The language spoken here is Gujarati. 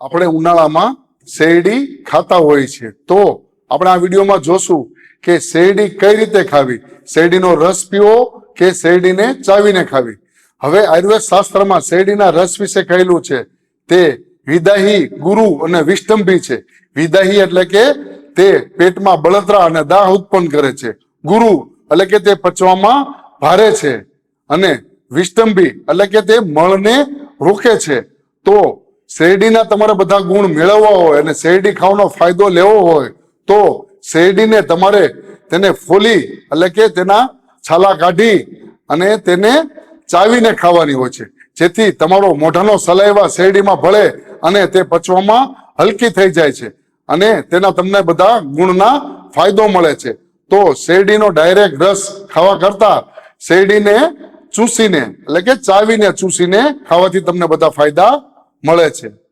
આપણે ઉનાળામાં શેરડી ખાતા હોય છે. તો આપણે આ વિડીયોમાં જોશું કે શેરડી કઈ રીતે ખાવી? શેરડીનો રસ પીવો કે શેરડીને ચાવીને ખાવી? હવે આયુર્વેદ શાસ્ત્રમાં શેરડીના રસ વિશે કહેલું છે. તે વિદાહી ગુરુ અને વિષ્ટંભી છે. વિદાહી એટલે કે તે પેટમાં બળતરા અને દાહ ઉત્પન્ન કરે છે. ગુરુ એટલે કે તે પચવામાં ભારે છે અને વિષ્ટંભી એટલે કે તે મળને રોકે છે. તો શેરડીના તમારે બધા ગુણ મેળવવા હોય અને શેરડી ખાવાનો ફાયદો લેવો હોય, તો શેરડીને તમારે તેને ફોલી એટલે કે તેના છાલા કાઢી અને તેને ચાવીને ખાવાની હોય છે. જેથી તમારો મોઢાનો સલાઈવા શેરડીમાં ભળે અને તે પચવામાં હલકી થઈ જાય છે અને તેના તમને બધા ગુણના ફાયદો મળે છે. તો શેરડીનો ડાયરેક્ટ રસ ખાવા કરતા શેરડીને ચૂસીને એટલે કે ચાવીને ચૂસીને ખાવાથી તમને બધા ફાયદા મળે છે.